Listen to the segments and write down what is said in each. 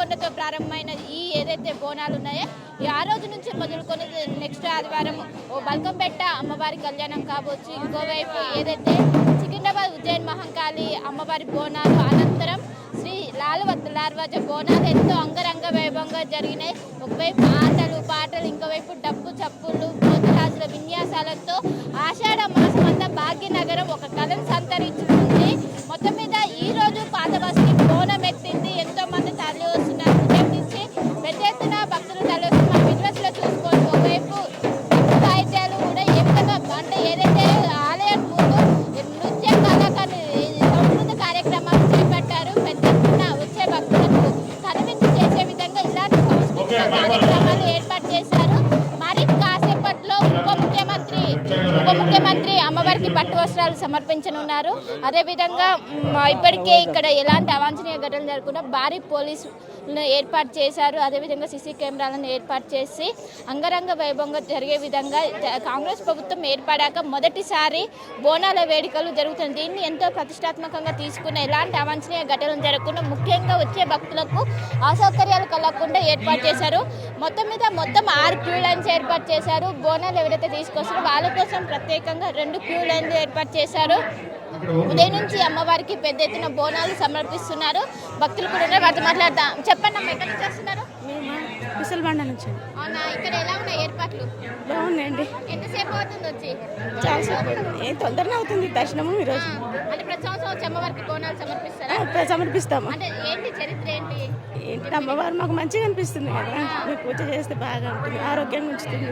కొండతో ప్రారంభమైన ఈ ఏదైతే బోనాలు ఉన్నాయో ఆ రోజు నుంచి మొదలుకొని నెక్స్ట్ ఆదివారం. ఓ బల్కంపెట్ట అమ్మవారి కళ్యాణం కావచ్చు. ఇంకోవైపు ఏదైతే సికింద్రాబాద్ ఉజ్జయిన్ మహంకాళి అమ్మవారి బోనాలు అనంతరం శ్రీ లాలు లార్వాజ బోనాలు ఎంతో అంగరంగ వైభవంగా జరిగినాయి. ఒకవైపు ఆటలు పాటలు ఇంకోవైపు డప్పు చప్పులు భోజరాజుల విన్యాసాలతో ఆషాఢ మాసం అంతా భాగ్యనగరం ఒక కథను సంతరించుకుంది. మొత్తం మీద ఈ రోజు పాత బస్కి బోనం ఎత్తింది ఉప ముఖ్యమంత్రి అమ్మవారికి పట్టు వస్త్రాలు సమర్పించనున్నారు. అదేవిధంగా ఇప్పటికే ఇక్కడ ఎలాంటి అవాంఛనీయ ఘటనలు జరగకుండా భారీ పోలీసులను ఏర్పాటు చేశారు. అదేవిధంగా సీసీ కెమెరాలను ఏర్పాటు చేసి అంగరంగ వైభవంగా జరిగే విధంగా కాంగ్రెస్ ప్రభుత్వం ఏర్పడాక మొదటిసారి బోనాల వేడుకలు జరుగుతుంది దీన్ని ఎంతో ప్రతిష్టాత్మకంగా తీసుకున్న ఎలాంటి అవాంఛనీయ ఘటనలు జరగకుండా ముఖ్యంగా వచ్చే భక్తులకు అసౌకర్యాలు కలగకుండా ఏర్పాటు చేశారు. మొత్తం మీద మొత్తం ఆరు క్యూ లైన్స్ ఏర్పాటు చేశారు. బోనాలు ఎవరైతే తీసుకొస్తారో వాళ్ళ కోసం ప్రత్యేకంగా రెండు క్యూ లైన్లు ఏర్పాటు చేశారు. ఉదయం నుంచి అమ్మవారికి పెద్ద ఎత్తున బోనాలు సమర్పిస్తున్నారు. భక్తులు కూడా వారితో మాట్లాడదాం. చెప్పండి అమ్మ ఎక్కడి నుంచి వస్తున్నారు? ముసల్బండ నుంచి అవునా ఇక్కడ ఎలా ఉన్నాయి ఏర్పాట్లు? బాగుందండి ఎంతసేపు అవుతుంది వచ్చి? చాలా తొందరనే అవుతుంది దర్శనము ఈరోజు. అంటే ప్రతి సంవత్సరం వచ్చి అమ్మవారికి బోనాలు సమర్పిస్తారా? సమర్పిస్తాము. అంటే ఏంటి చరిత్ర ఏంటి? అమ్మవారు మాకు మంచిగా అనిపిస్తుంది కదా. మీరు పూజ చేస్తే బాగా ఉంటుంది ఆరోగ్యంగా ఉంచుతుంది.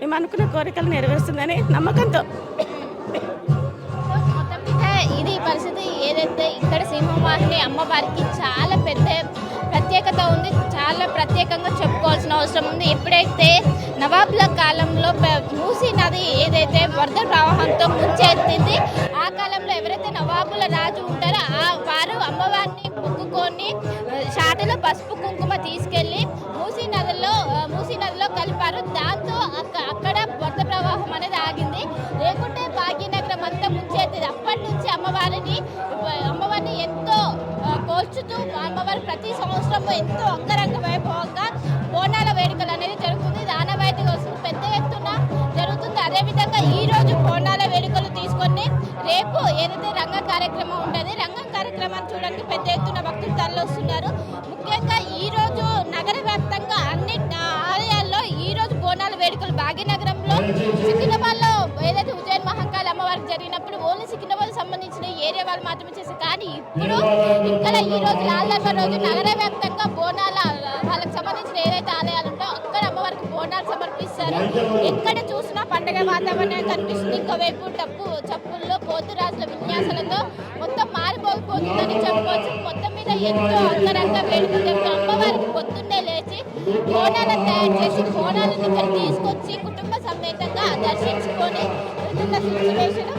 మేము అనుకున్న కోరికలు నెరవేరుస్తుందని నమ్మకంతో. ఇది పరిస్థితి ఏదైతే ఇక్కడ సింహవాహిని అమ్మవారికి చాలా పెద్ద ప్రత్యేకత ఉంది. చాలా ప్రత్యేకంగా చెప్పుకోవాల్సిన అవసరం ఉంది. ఎప్పుడైతే నవాబుల కాలంలో మూసీ నది ఏదైతే వరద ప్రవాహంతో ముంచెత్తింది ఆ కాలంలో ఎవరైతే నవాబుల రాజు ఉంటారో ఆ వారు అమ్మవారిని మొక్కుకొని పసుపు కుంకుమ తీసుకెళ్ళి మూసీ నదిలో మూసీ నదిలో కలిపారు. దాంతో అక్కడ వరద ప్రవాహం అనేది ఆగింది. లేకుంటే భాగ్యనగరం అంతా ముంచేది అప్పటి నుంచి అమ్మవారిని అమ్మవారిని ఎంతో కోల్చుతూ అమ్మవారు అమ్మవారి ప్రతి సంవత్సరం ఎంతో అంగరంగ వైభవంగా బోనాల వేడుకలు అనేది జరుగుతుంది. ఇది వస్తుంది పెద్ద ఎత్తున జరుగుతుంది. అదేవిధంగా ఈ రోజు బోనాల వేడుకలు తీసుకొని రేపు ఏదైతే రంగ కార్యక్రమం ఉంటుంది రంగం కార్యక్రమాన్ని చూడడానికి పెద్ద ఎత్తున భక్తులు తరలిస్తున్నారు సికింద్రాబాద్లో ఏదైతే ఉజ్జయిన్ మహంకాళి అమ్మవారికి జరిగినప్పుడు ఓన్లీ సికింద్రాబాద్ సంబంధించిన ఏరియా వాళ్ళు మాత్రమే చేశారు. కానీ ఇప్పుడు ఇక్కడ ఈ రోజు లాల్దర్బా రోజు నగర వ్యాప్తంగా బోనాల వాళ్ళకి సంబంధించిన ఏదైతే ఆలయాలు ఉంటాయో అక్కడ అమ్మవారికి బోనాలు సమర్పిస్తారు. ఎక్కడ చూసినా పండగ వాతావరణం కనిపిస్తుంది. ఇంకోవైపు డప్పు చప్పుల్లో పోతురాజుల విన్యాసాలతో మొత్తం మారిపోతుందని చెప్పవచ్చు మొత్తం మీద ఎంతో అంగరంగ వేడుకలు అమ్మవారికి పొద్దున్నే లేచి బోనాలను తయారు చేసి బోనాలను ఇక్కడ తీసుకొచ్చి కుటుంబ సమేతంగా దర్శించుకొని సిచ్యువేషన్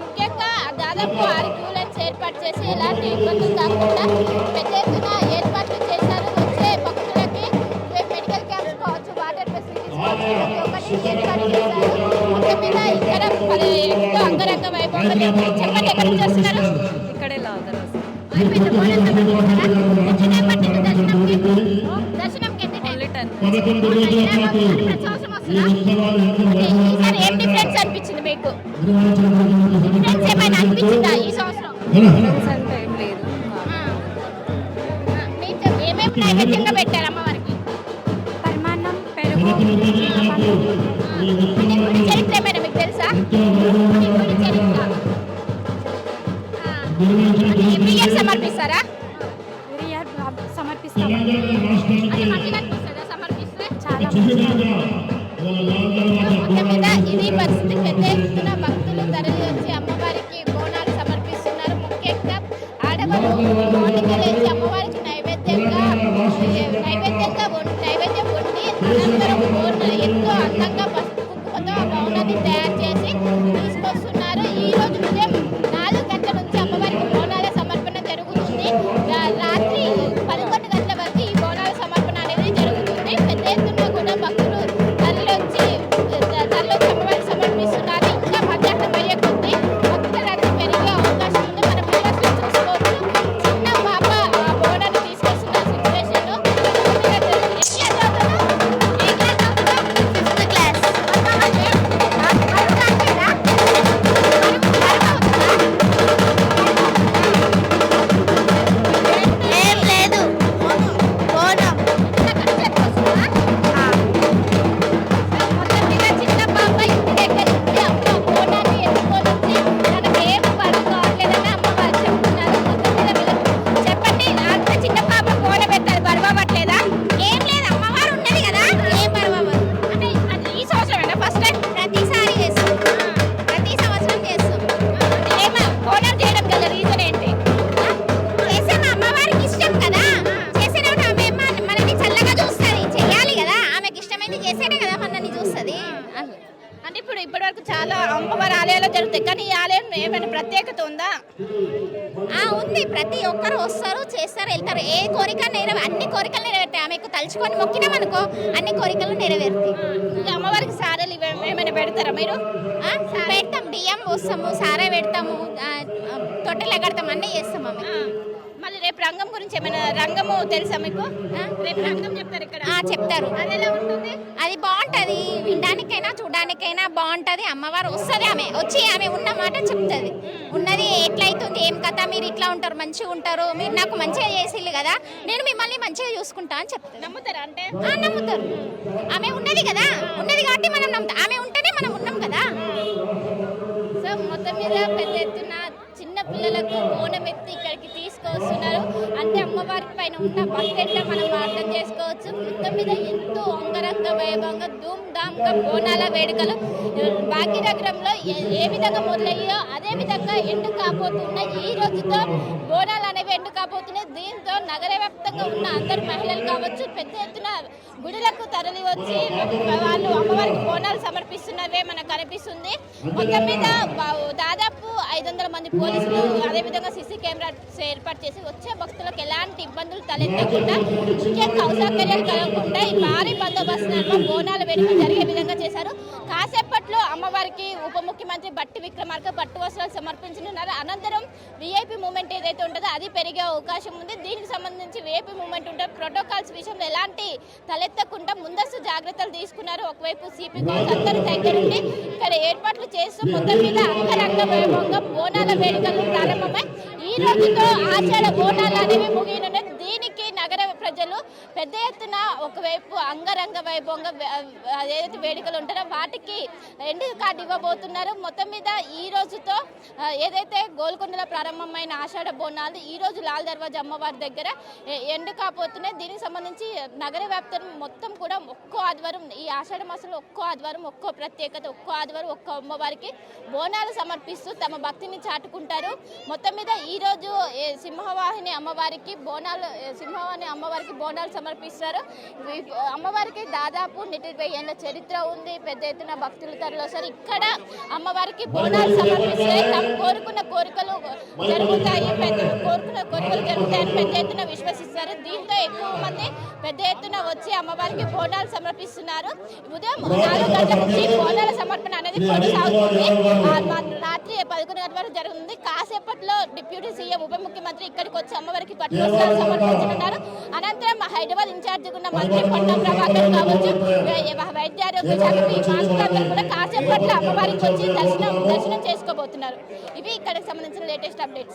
ముఖ్యంగా దాదాపు ఆరు క్యూ లైన్స్ ఏర్పాటు చేసి ఎలాంటి ఇబ్బందులు కాకుండా పెద్ద ఎత్తున ఏర్పాట్లు చేశారు. వచ్చే భక్తులకి మెడికల్ క్యాంప్స్ కావచ్చు వాటర్ ఫెసిలిటీస్ కావచ్చు ఏర్పాటు చేశారు. మొత్తం మీద ఇక్కడ ఎంతో అంగరంగ వైభవంగా. చెప్పండి ఇక్కడే లాదర్ అయిపోయింది దర్శనంకి టైం టెన్ ప్రతి సంవత్సరం వస్తుందా? ఓకే, ఈసారి ఏం డిఫరెన్స్ అనిపించింది మీకు అనిపించిందా ఈ సంవత్సరం ఏమేమి నైవేద్యంగా పెట్టారు అమ్మవారికి పరిమాణం పెరుగు చరిత్ర ఏమైనా మీకు తెలుసా సమర్పిస్తారా? సమర్పిస్తాము ఇది పరిస్థితి పెద్ద ఎత్తున భక్తులు తరలి వచ్చి అమ్మవారికి బోనాలు సమర్పిస్తున్నారు. ముఖ్యంగా ఆడవారు ఉంది. ప్రతి ఒక్కరు వస్తారు చేస్తారు వెళ్తారు. ఏ కోరిక నెరవే అన్ని కోరికలు నెరవేరుతాయి. ఆమెకు తలుచుకొని మొక్కినామనుకో అన్ని కోరికలు నెరవేరుతాయి. అమ్మవారికి సారలు ఏమైనా పెడతారా మీరు? ఆ, పెడతాం. బియ్యం పోస్తాము సారా పెడతాము తొట్టెలు ఎగడతాం అన్నీ చేస్తాం ఆమె. రేపు రంగం గురించి ఏమైనా రంగము తెలుసా మీకు? రేపు రంగం చెప్తారు ఇక్కడ. ఆ, చెప్తారు. అది ఎలా ఉంటుంది? అది బాగుంటది. వినడానికైనా చూడడానికైనా బాగుంటది. అమ్మవారు వస్తుంది ఆమె. వచ్చి ఆమె ఉన్న మాట చెప్తుంది. ఉన్నది ఎట్లయితుంది ఏం కథ మీరు ఇట్లా ఉంటారు మంచిగా ఉంటారు మీరు నాకు మంచిగా చేసిల్లు కదా నేను మిమ్మల్ని మంచిగా చూసుకుంటా అని చెప్తాను నమ్ముతారా అంటే? నమ్ముతారు. ఆమె ఉన్నది కదా ఉన్నది కాబట్టి మనం నమ్ముతాం ఆమె ఉంటేనే మనం ఉన్నాం కదా సో మొత్తం మీద పెద్ద ఎత్తున చిన్న పిల్లలకు బోనం ఎత్తి ఇక్కడికి తీసుకొస్తున్నారు అంటే అమ్మవారి పైన ఉన్న భక్తి ఎట్లా మనం అర్థం చేసుకోవచ్చు. మొత్తం మీద ఎంతో అంగరంగ వైభవంగా ధూమ్ ధామ్గా బోనాల వేడుకలు. భాగ్యనగరంలో ఏ- ఏ విధంగా మొదలయ్యో అదే విధంగా ఎండు కాబోతున్నాయి ఈ రోజుతో బోనాల ఎండు కాబోతున్నాయి దీంతో నగర వ్యాప్తంగా ఉన్న అందరు మహిళలు కావచ్చు పెద్ద ఎత్తున గుడులకు తరలి వచ్చి వాళ్ళు అమ్మవారికి బోనాలు సమర్పిస్తున్నవే మనకు కనిపిస్తుంది. మొత్తం మీద దాదాపు ఐదు వందల మంది పోలీసులు అదేవిధంగా సీసీ కెమెరాస్ ఏర్పాటు చేసి వచ్చే భక్తులకు ఎలాంటి ఇబ్బందులు తలెత్తకుండా ముఖ్యంగా అసౌకర్యాలు కలగకుండా ఈ భారీ బందోబస్తు బోనాలు వేడుక జరిగే విధంగా చేశారు. కాసేపట్లో ఉప ముఖ్యమంత్రి బట్టి విక్రమార్క పట్టు వస్త్రాలు సమర్పించనున్నారు. అనంతరం విఐపి మూమెంట్ ఏదైతే ఉంటుందో అది పెరిగే అవకాశం ఉంది. దీనికి సంబంధించి విఐపి మూమెంట్ ఉంటే ప్రోటోకాల్స్ విషయంలో ఎలాంటి తలెత్తకుండా ముందస్తు జాగ్రత్తలు తీసుకున్నారు. ఒకవైపు సిపి కాల్స్ అందరూ దగ్గరుండి ఇక్కడ ఏర్పాట్లు చేస్తూ మొత్తం మీద అంగరంగ వైభవంగా బోనాల వేడుకలు ప్రారంభమై ఈ రోజుతో ఆషాఢ బోనాలు అనేవి ముగియనున్నాయి దీనికి నగర ప్రజలు పెద్ద ఎత్తున ఒకవైపు అంగరంగ వైభవంగా ఏదైతే వేడుకలు ఉంటారో వాటికి ఎండు కార్డు ఇవ్వబోతున్నారు. మొత్తం మీద ఈ రోజుతో ఏదైతే గోల్కొండలో ప్రారంభమైన ఆషాఢ బోనాలు ఈ రోజు లాల్ దర్వాజా అమ్మవారి దగ్గర ఎండు కాపోతున్నాయి. దీనికి సంబంధించి నగర వ్యాప్తం మొత్తం కూడా ఒక్కో ఆదివారం ఈ ఆషాఢ మాసంలో ఒక్కో ఆదివారం ఒక్కో ప్రత్యేకత ఒక్కో ఆదివారం ఒక్కో అమ్మవారికి బోనాలు సమర్పిస్తూ తమ భక్తిని చాటుకుంటారు. మొత్తం మీద ఈ రోజు సింహవాహిని అమ్మవారికి బోనాలు సింహవాహిని అమ్మవారి అమ్మవారికి బోనాలు సమర్పిస్తారు అమ్మవారికి దాదాపు నలభై ఏళ్ళ చరిత్ర ఉంది పెద్ద ఎత్తున భక్తులు తరలి వస్తారు ఇక్కడ అమ్మవారికి బోనాలు సమర్పిస్తే తమ కోరుకున్న కోరికలు జరుగుతాయి పెద్ద కోరుకున్న కోరికలు జరుగుతాయని పెద్ద ఎత్తున విశ్వసిస్తారు దీంతో ఎక్కువ మంది పెద్ద ఎత్తున వచ్చి అమ్మవారికి బోనాలు సమర్పిస్తున్నారు ఉదయం నాలుగు గంటల నుంచి బోనాల సమర్పణ అనేది కొనసాగుతుంది పదకొండు గంటల వరకు జరుగుతుంది. కాసేపట్లో డిప్యూటీ సీఎం ఉప ముఖ్యమంత్రి ఇక్కడికి వచ్చి అమ్మవారికి పట్టు వస్త్రాలు సమర్పించనున్నారు. అనంతరం హైదరాబాద్ ఇన్ఛార్జ్ ఉన్న మంత్రి పొన్నం ప్రభాకర్ కావచ్చు. వై- వైద్యారోగ్య శాఖ కూడా కాసేపట్లో అమ్మవారికి వచ్చి దర్శనం దర్శనం చేసుకోబోతున్నారు. ఇవి ఇక్కడికి సంబంధించిన లేటెస్ట్ అప్డేట్స్.